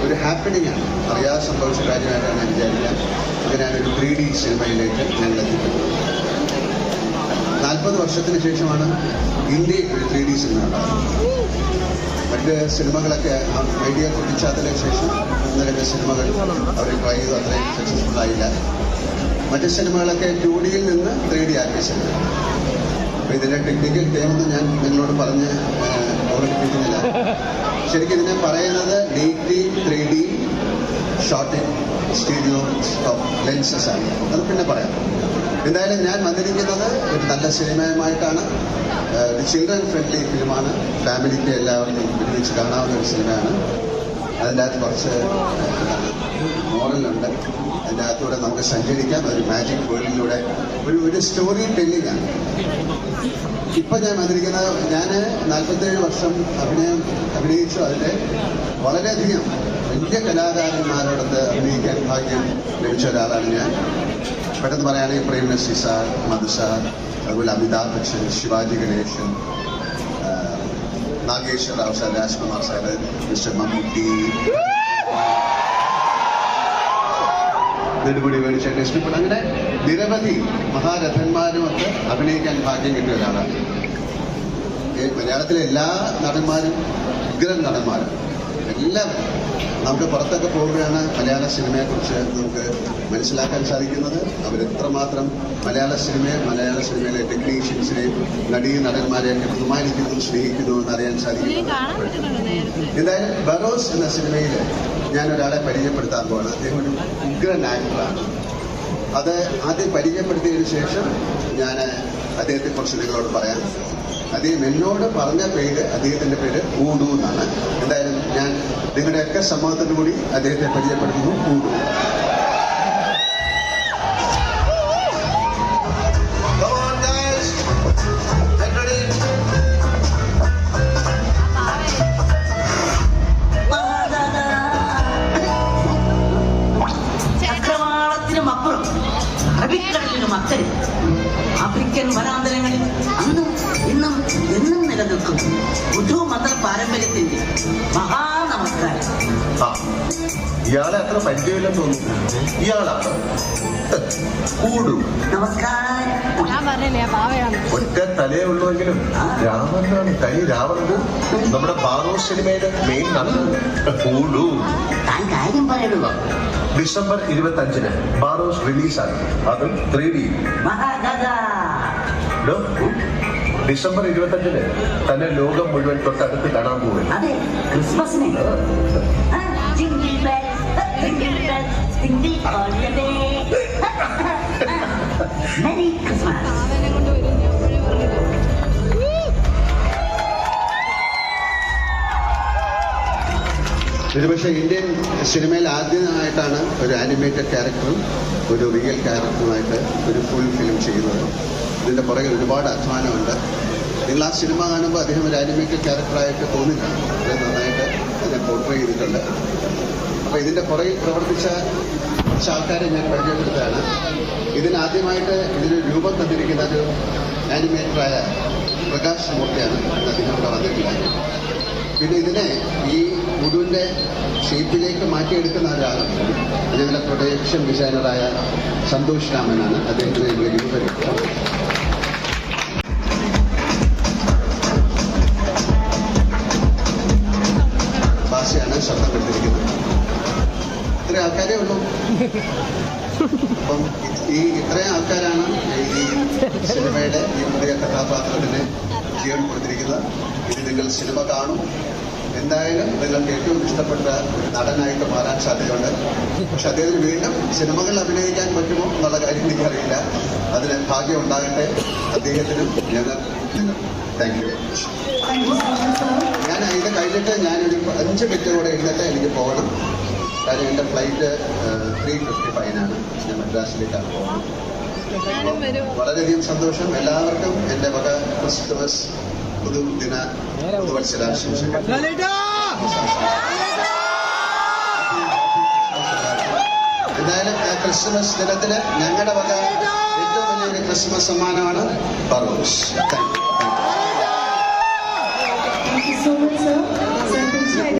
വിചാരിക്കാം അങ്ങനെയാണ് ഒരു ത്രീ ഡി സിനിമയിലേക്ക് ഞങ്ങൾ എത്തിപ്പെട്ടത് നാൽപ്പത് വർഷത്തിന് ശേഷമാണ് ഇന്ത്യയിൽ ഒരു ത്രീ ഡി സിനിമ മറ്റ് സിനിമകളൊക്കെ മീഡിയ പൊട്ടിച്ചാത്തതിന് ശേഷം രണ്ട് സിനിമകൾ അവർ ട്രൈ ചെയ്തു. അത്രയും സക്സസ്ഫുൾ ആയില്ല. മറ്റ് സിനിമകളൊക്കെ ടു ഡിയിൽ നിന്ന് ത്രീ ഡി ആക്കിയ സിനിമ അപ്പൊ ഇതിന്റെ ടെക്നിക്കൽ ടേമൊന്നും ഞാൻ നിങ്ങളോട് പറഞ്ഞ് ഓർമ്മിപ്പിക്കുന്നില്ല ശരിക്കും ഇതിനെ പറയുന്നത് D T three D shorting stereo lenses ആണ് അത് പിന്നെ പറയാം. എന്തായാലും ഞാൻ വന്നിരിക്കുന്നത് ഒരു നല്ല സിനിമയുമായിട്ടാണ്. ഒരു ചിൽഡ്രൻ ഫ്രണ്ട്ലി ഫിലിമാണ് ഫാമിലിക്ക് എല്ലാവർക്കും ഒരുമിച്ച് കാണാവുന്ന ഒരു സിനിമയാണ്. അതിന്റെ അകത്ത് കുറച്ച് മോറലുണ്ട് അതിന്റെ അകത്തൂടെ നമുക്ക് സഞ്ചരിക്കാം. ഒരു മാജിക് വേൾഡിലൂടെ ഒരു ഒരു സ്റ്റോറി ടെല്ലിംഗ് ആണ്. ഇപ്പൊ ഞാൻ വന്നിരിക്കുന്നത് ഞാൻ നാൽപ്പത്തേഴ് വർഷം അഭിനയം അഭിനയിച്ചു. അതിൽ വളരെയധികം വലിയ കലാകാരന്മാരോടൊത്ത് അഭിനയിക്കാൻ ഭാഗ്യം ലഭിച്ച ഒരാളാണ് ഞാൻ. പെട്ടെന്ന് പറയുകയാണെങ്കിൽ പ്രേംനസി സാർ മധു സാർ അതുപോലെ Amitabh Bachchan Sivaji Ganesan Nageswar Rao sir Rajkumar sir mister Mammootty Nedumudi മേടിച്ച ഇഷ്ടപ്പെട്ട അങ്ങനെ നിരവധി മഹാരഥന്മാരുമൊക്കെ അഭിനയിക്കാൻ ഭാഗ്യം കിട്ടിയ ഒരാളാണ്. മലയാളത്തിലെ എല്ലാ നടന്മാരും ഉഗ്രൻ നടന്മാരും. എല്ലാം നമുക്ക് പുറത്തൊക്കെ പോവുകയാണ് മലയാള സിനിമയെക്കുറിച്ച് നമുക്ക് മനസ്സിലാക്കാൻ സാധിക്കുന്നത്. അവരെത്രമാത്രം മലയാള സിനിമയെ മലയാള സിനിമയിലെ ടെക്നീഷ്യൻസിനെയും നടീ നടന്മാരെയൊക്കെ ബഹുമാനിക്കുന്നു സ്നേഹിക്കുന്നു എന്ന് അറിയാൻ സാധിക്കുന്നു എന്തായാലും ബറോസ് എന്ന സിനിമയിൽ ഞാൻ ഒരാളെ പരിചയപ്പെടുത്താൻ പോവാണ്. അദ്ദേഹം ഒരു ഉഗ്രൻ ആക്ടറാണ് അത് ആദ്യം പരിചയപ്പെടുത്തിയതിനു ശേഷം ഞാൻ അദ്ദേഹത്തെ കുറച്ച് നിങ്ങളോട് പറയാം അദ്ദേഹം എന്നോട് പറഞ്ഞ പേര് അദ്ദേഹത്തിന്റെ പേര് ഊഡു എന്നാണ്. എന്തായാലും ഞാൻ നിങ്ങളുടെയൊക്കെ സമ്മതത്തിനു കൂടി അദ്ദേഹത്തെ പരിചയപ്പെടുത്തുന്നു. ഊഡു പാരമ്പര്യത്തിന്റെ മഹാനമസ്കാരം. ഇയാളെ അത്ര പരിചയമില്ലെന്ന് തോന്നുന്നു. ഇയാളാണ് കൂടു. നമസ്കാരം. ഒറ്റ തലേ ഉള്ളുവെങ്കിലും രാവണനാണ് തനി രാവണന് നമ്മുടെ ബാറോ സിനിമയുടെ മെയിൻ നടന്നു കൂടു. താൻ കാര്യം പറയണോ ഡിസംബർ ഇരുപത്തി അഞ്ചിന് ബാറോസ് റിലീസാണ് അതും ത്രീ ഡി ഡിസംബർ ഇരുപത്തഞ്ചിന് തന്നെ ലോകം മുഴുവൻ തൊട്ടടുത്ത് കാണാൻ പോകും അതെ ക്രിസ്മസിന്. പറഞ്ഞില്ലേ ഒരുപക്ഷെ ഇന്ത്യൻ സിനിമയിൽ ആദ്യമായിട്ടാണ് ഒരു ആനിമേറ്റഡ് ക്യാരക്ടറും ഒരു റിയൽ ക്യാരക്ടറുമായിട്ട് ഒരു ഫുൾ ഫിലിം ചെയ്യുന്നത്. ഇതിന്റെ പുറകിൽ ഒരുപാട് അധ്വാനമുണ്ട്. നിങ്ങൾ ആ സിനിമ കാണുമ്പോൾ അദ്ദേഹം ഒരു അനിമിക്കൽ ക്യാരക്ടറായിട്ട് തോന്നില്ല വളരെ നന്നായിട്ട് അതിനെ പോർട്രേ ചെയ്തിട്ടുണ്ട്. അപ്പോൾ ഇതിന്റെ പുറകിൽ പ്രവർത്തിച്ച കുറച്ച് ആൾക്കാരെ ഞാൻ പരിചയപ്പെടുത്തുകയാണ്. ഇതിനാദ്യമായിട്ട് ഇതിന് രൂപം തന്നിരിക്കുന്ന ഒരു ആനിമേറ്ററായ പ്രകാശ് മൂർത്തിയാണ് അദ്ദേഹം വന്നിട്ടുള്ളത്. പിന്നെ ഇതിനെ ഈ മുഴുവിന്റെ ഷേപ്പിലേക്ക് മാറ്റിയെടുക്കുന്ന ഒരാളാണ് ഞങ്ങളുടെ പ്രൊഡക്ഷൻ ഡിസൈനറായ സന്തോഷ് രാമനാണ്. അദ്ദേഹത്തിന് ഇവിടെ പരിചയം ഇത്ര ആൾക്കാരേ ഉള്ളൂ. അപ്പം ഈ ഇത്രയും ആൾക്കാരാണ് ഈ സിനിമയുടെ ഈ പുതിയ കഥാപാത്രത്തിന് ജീവൻ കൊടുത്തിരിക്കുന്നത്. ഇത് നിങ്ങൾ സിനിമ കാണും. എന്തായാലും നിങ്ങൾക്ക് ഏറ്റവും ഇഷ്ടപ്പെട്ട ഒരു നടനായിട്ട് മാറാൻ സാധ്യതയുണ്ട്. പക്ഷെ അദ്ദേഹത്തിന് വീണ്ടും സിനിമകൾ അഭിനയിക്കാൻ പറ്റുമോ എന്നുള്ള കാര്യം എനിക്കറിയില്ല. അതിന് ഭാഗ്യം ഉണ്ടാകട്ടെ. അദ്ദേഹത്തിനും ഞങ്ങൾ താങ്ക് യു ഞാൻ ഇത് കഴിഞ്ഞിട്ട് ഞാനൊരു അഞ്ച് മിനിറ്റ് കൂടെ എഴുന്നേറ്റ് എനിക്ക് പോകണം. കാര്യം എന്റെ ഫ്ലൈറ്റ് ത്രീ ഫിഫ്റ്റി ഫൈവിനാണ് ഞാൻ മദ്രാസിലേക്കാണ് പോകുന്നത്. വളരെയധികം സന്തോഷം. എല്ലാവർക്കും എന്റെ വക ക്രിസ്തുമസ് പുതുദിന പുതുവത്സരാശംസകൾ. എന്തായാലും ക്രിസ്മസ് ദിനത്തിൽ ഞങ്ങളുടെ വക ഏറ്റവും വലിയൊരു ക്രിസ്മസ് സമ്മാനമാണ് പറവൂസ് താങ്ക് യു